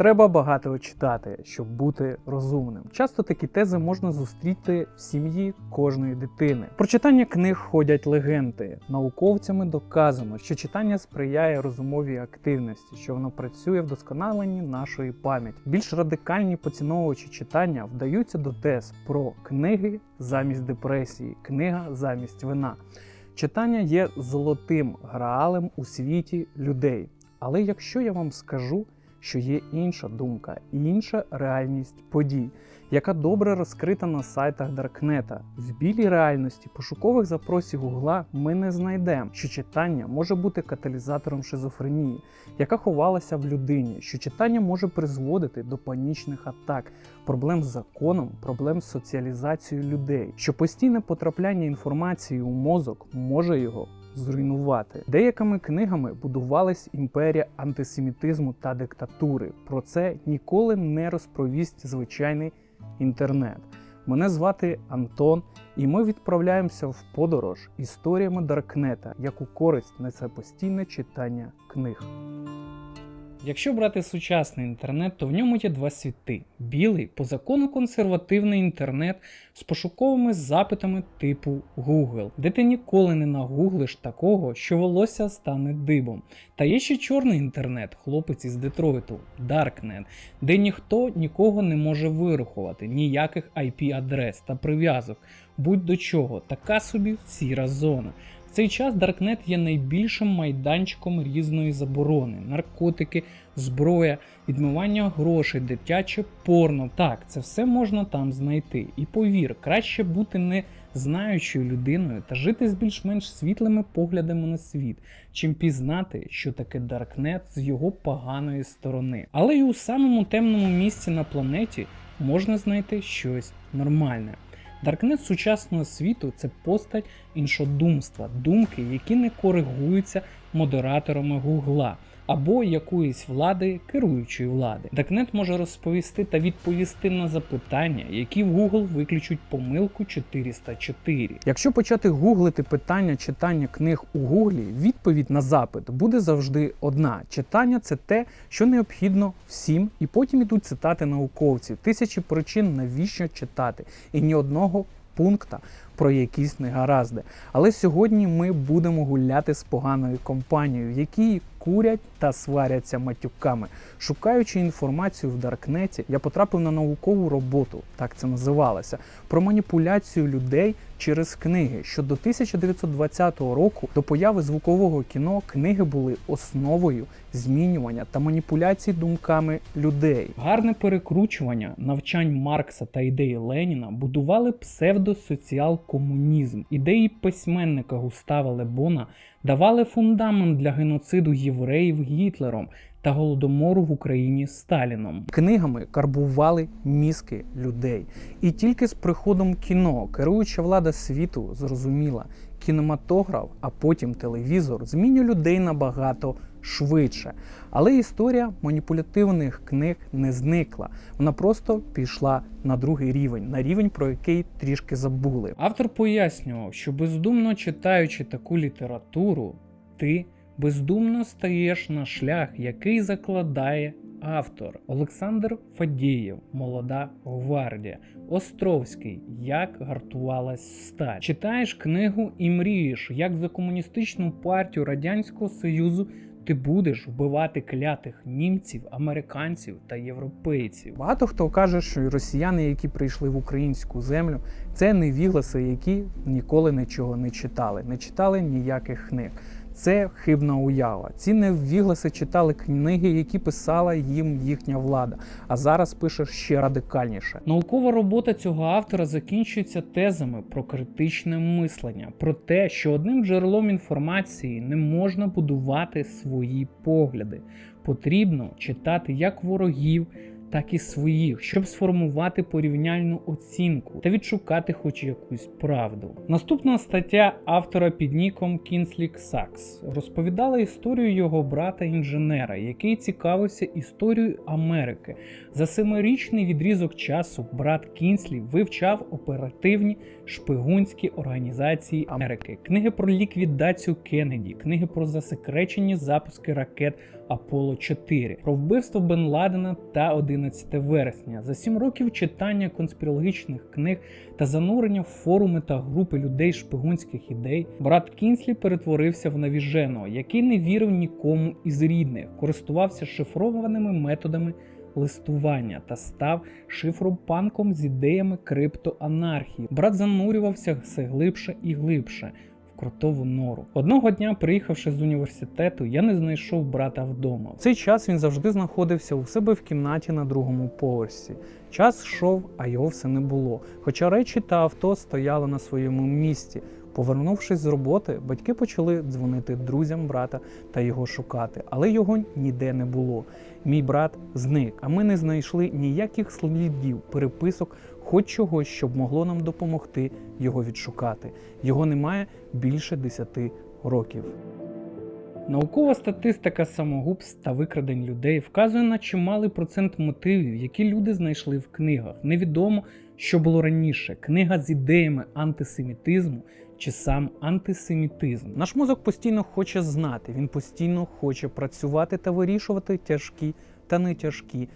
Треба багато читати, щоб бути розумним. Часто такі тези можна зустріти в сім'ї кожної дитини. Про читання книг ходять легенди. Науковцями доказано, що читання сприяє розумовій активності, що воно працює в досконаленні нашої пам'яті. Більш радикальні поціновувачі читання вдаються до тез про книги замість депресії, книга замість вина. Читання є золотим граалем у світі людей. Але якщо я вам скажу, що є інша думка інша реальність подій, яка добре розкрита на сайтах Даркнета. В білій реальності пошукових запросів Гугла ми не знайдемо, що читання може бути каталізатором шизофренії, яка ховалася в людині, що читання може призводити до панічних атак, проблем з законом, проблем з соціалізацією людей, що постійне потрапляння інформації у мозок може його зруйнувати. Деякими книгами будувалась імперія антисемітизму та диктатури. Про це ніколи не розповість звичайний інтернет. Мене звати Антон, і ми відправляємося в подорож історіями Даркнета, яку користь несе постійне читання книг. Якщо брати сучасний інтернет, то в ньому є два світи: білий, по закону консервативний інтернет з пошуковими запитами типу Google, де ти ніколи не нагуглиш такого, що волосся стане дибом. Та є ще чорний інтернет, хлопець із Детройту, Darknet, де ніхто нікого не може вирахувати, ніяких IP-адрес та прив'язок, будь до чого, така собі сіра зона. В цей час Даркнет є найбільшим майданчиком різної заборони: наркотики, зброя, відмивання грошей, дитяче порно. Так, це все можна там знайти. І повір, краще бути не знаючою людиною та жити з більш-менш світлими поглядами на світ, чим пізнати, що таке Даркнет з його поганої сторони. Але і у самому темному місці на планеті можна знайти щось нормальне. Даркнет сучасного світу це постать іншодумства, думки, які не коригуються модераторами Гугла або якоїсь влади керуючої влади. Даркнет може розповісти та відповісти на запитання, які в Google виключуть помилку 404. Якщо почати гуглити питання читання книг у Гуглі, відповідь на запит буде завжди одна: читання це те, що необхідно всім, і потім ідуть цитати науковців, тисячі причин, навіщо читати, і ні одного пункта про якісь негаразди. Але сьогодні ми будемо гуляти з поганою компанією, які курять та сваряться матюками. Шукаючи інформацію в Даркнеті, я потрапив на наукову роботу, так це називалося, про маніпуляцію людей через книги. Що до 1920 року, до появи звукового кіно, книги були основою змінювання та маніпуляцій думками людей. Гарне перекручування навчань Маркса та ідеї Леніна будували псевдосоціал-комунізм. Ідеї письменника Густава Лебона давали фундамент для геноциду євреїв Гітлером та голодомору в Україні Сталіном. Книгами карбували мізки людей. І тільки з приходом кіно керуюча влада світу зрозуміла, кінематограф, а потім телевізор змінює людей набагато швидше. Але історія маніпулятивних книг не зникла. Вона просто пішла на другий рівень, на рівень, про який трішки забули. Автор пояснював, що бездумно читаючи таку літературу, ти бездумно стаєш на шлях, який закладає автор Олександр Фадієв, Молода гвардія, Островський, Як гартувалась сталь. Читаєш книгу і мрієш, як за комуністичну партію Радянського Союзу. Ти будеш вбивати клятих німців, американців та європейців. Багато хто каже, що росіяни, які прийшли в українську землю, це невігласи, які ніколи нічого не читали, не читали ніяких книг. Це хибна уява. Ці невігласи читали книги, які писала їм їхня влада. А зараз пише ще радикальніше. Наукова робота цього автора закінчується тезами про критичне мислення, про те, що одним джерелом інформації не можна будувати свої погляди. Потрібно читати як ворогів. Так і своїх, щоб сформувати порівняльну оцінку та відшукати хоч якусь правду. Наступна стаття автора під ніком Кінслік Сакс розповідала історію його брата-інженера, який цікавився історією Америки. За семирічний відрізок часу брат Кінслі вивчав оперативні шпигунські організації Америки, книги про ліквідацію Кеннеді, книги про засекречені запуски ракет Аполло 4 про вбивство Бен Ладена та 11 вересня. За сім років читання конспірологічних книг та занурення в форуми та групи людей шпигунських ідей, брат Кінслі перетворився в навіженого, який не вірив нікому із рідних, користувався шифрованими методами листування та став шифропанком з ідеями криптоанархії. Брат занурювався все глибше і глибше. в Кротову нору. Одного дня, приїхавши з університету, я не знайшов брата вдома. В цей час він завжди знаходився у себе в кімнаті на другому поверсі. Час йшов, а його все не було. Хоча речі та авто стояли на своєму місці. Повернувшись з роботи, батьки почали дзвонити друзям брата та його шукати, але його ніде не було. Мій брат зник, а ми не знайшли ніяких слідів, переписок, хоч чогось, щоб могло нам допомогти його відшукати. Його немає більше 10 років. Наукова статистика самогубств та викрадень людей вказує на чималий процент мотивів, які люди знайшли в книгах. Невідомо, що було раніше: книга з ідеями антисемітизму чи сам антисемітизм. Наш мозок постійно хоче знати, він постійно хоче працювати та вирішувати тяжкі та не тяжкі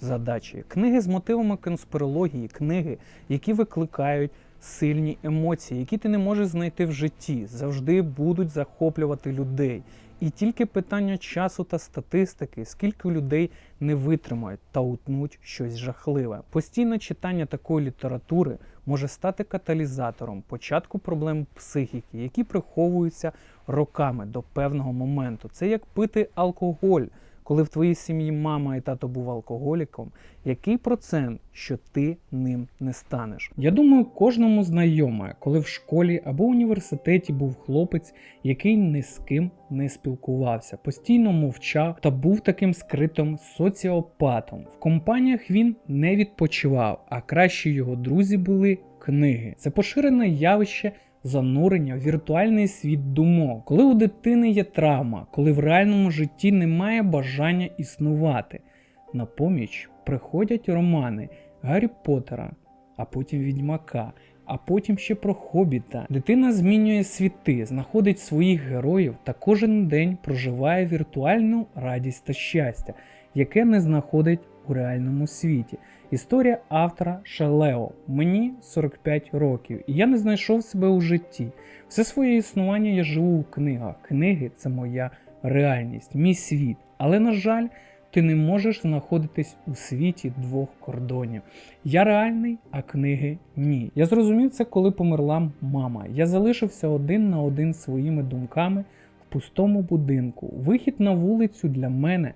задачі. Книги з мотивами конспірології, книги, які викликають сильні емоції, які ти не можеш знайти в житті, завжди будуть захоплювати людей. І тільки питання часу та статистики, скільки людей не витримають та утнуть щось жахливе. Постійне читання такої літератури може стати каталізатором початку проблем психіки, які приховуються роками до певного моменту. Це як пити алкоголь. Коли в твоїй сім'ї мама і тато був алкоголіком, який процент, що ти ним не станеш? Я думаю, кожному знайоме, коли в школі або університеті був хлопець, який ні з ким не спілкувався, постійно мовчав та був таким скритим соціопатом. В компаніях він не відпочивав, а кращі його друзі були книги. Це поширене явище занурення в віртуальний світ думок, коли у дитини є травма, коли в реальному житті немає бажання існувати. На поміч приходять романи Гаррі Поттера, а потім Відьмака, а потім ще про Хобіта. Дитина змінює світи, знаходить своїх героїв та кожен день проживає віртуальну радість та щастя, яке не знаходить у реальному світі. Історія автора Шалео. Мені 45 років, і я не знайшов себе у житті. Все своє існування я живу у книгах. Книги це моя реальність, мій світ. Але, на жаль, ти не можеш знаходитись у світі двох кордонів. Я реальний, а книги ні. Я зрозумів це, коли померла мама. Я залишився один на один своїми думками в пустому будинку. Вихід на вулицю для мене.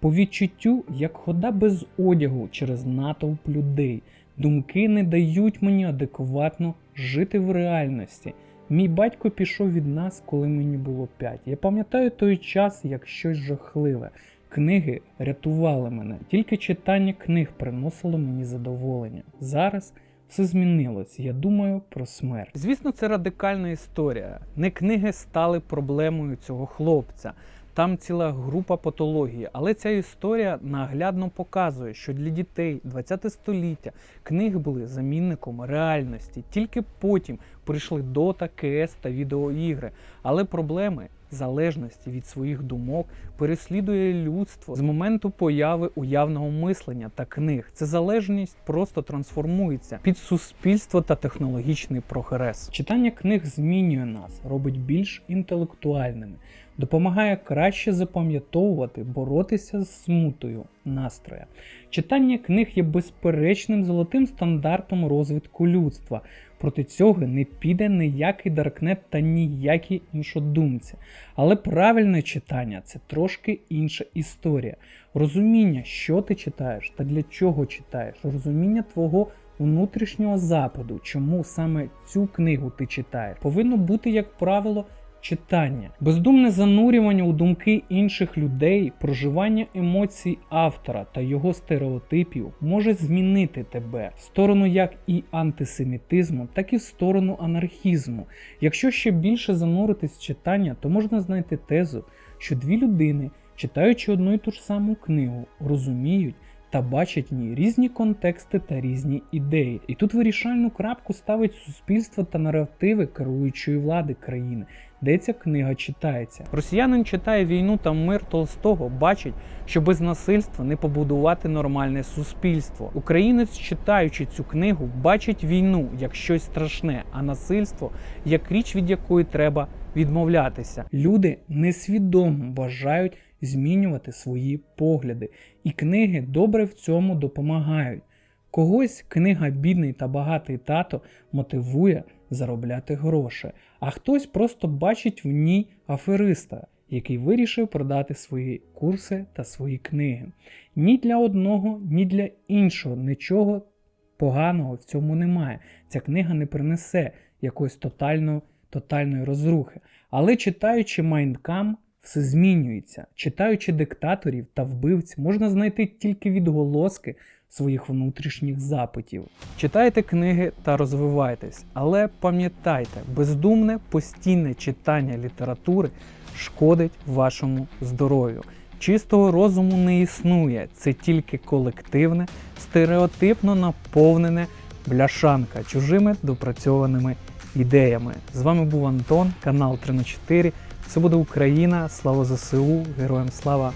По відчуттю, як хода без одягу через натовп людей. Думки не дають мені адекватно жити в реальності. Мій батько пішов від нас, коли мені було 5. Я пам'ятаю той час як щось жахливе. Книги рятували мене, тільки читання книг приносило мені задоволення. Зараз все змінилось. Я думаю про смерть. Звісно, це радикальна історія. Не книги стали проблемою цього хлопця. Там ціла група патології, але ця історія наглядно показує, що для дітей 20 століття книги були замінником реальності. Тільки потім прийшли дота, КС та відеоігри. Але проблеми залежності від своїх думок переслідує людство з моменту появи уявного мислення та книг. Ця залежність просто трансформується під суспільство та технологічний прогрес. Читання книг змінює нас, робить більш інтелектуальними допомагає краще запам'ятовувати, боротися з смутою настроя. Читання книг є безперечним золотим стандартом розвитку людства. Проти цього не піде ніякий даркнет та ніякі іншодумці. Але правильне читання це трошки інша історія. Розуміння, що ти читаєш та для чого читаєш, розуміння твого внутрішнього западу, чому саме цю книгу ти читаєш, повинно бути, як правило, читання, бездумне занурювання у думки інших людей, проживання емоцій автора та його стереотипів може змінити тебе в сторону як і антисемітизму, так і в сторону анархізму. Якщо ще більше зануритись в читання, то можна знайти тезу, що дві людини, читаючи одну і ту ж саму книгу, розуміють та бачать в ній різні контексти та різні ідеї. І тут вирішальну крапку ставить суспільство та наративи керуючої влади країни. Де ця книга читається. Росіянин читає війну та мир Толстого, бачить, що без насильства не побудувати нормальне суспільство. Українець, читаючи цю книгу, бачить війну як щось страшне, а насильство як річ, від якої треба відмовлятися. Люди несвідомо бажають змінювати свої погляди, і книги добре в цьому допомагають. Когось книга Бідний та багатий тато мотивує заробляти гроші, а хтось просто бачить в ній афериста, який вирішив продати свої курси та свої книги. Ні для одного, ні для іншого нічого поганого в цьому немає. Ця книга не принесе якоїсь тотальної, тотальної розрухи. Але читаючи Майнкам, все змінюється. Читаючи диктаторів та вбивць, можна знайти тільки відголоски своїх внутрішніх запитів. Читайте книги та розвивайтесь, але пам'ятайте, бездумне постійне читання літератури шкодить вашому здоров'ю. Чистого розуму не існує, це тільки колективне, стереотипно наповнене бляшанка чужими допрацьованими ідеями. З вами був Антон, канал 3 на 4. Це буде Україна, слава ЗСУ, героям слава!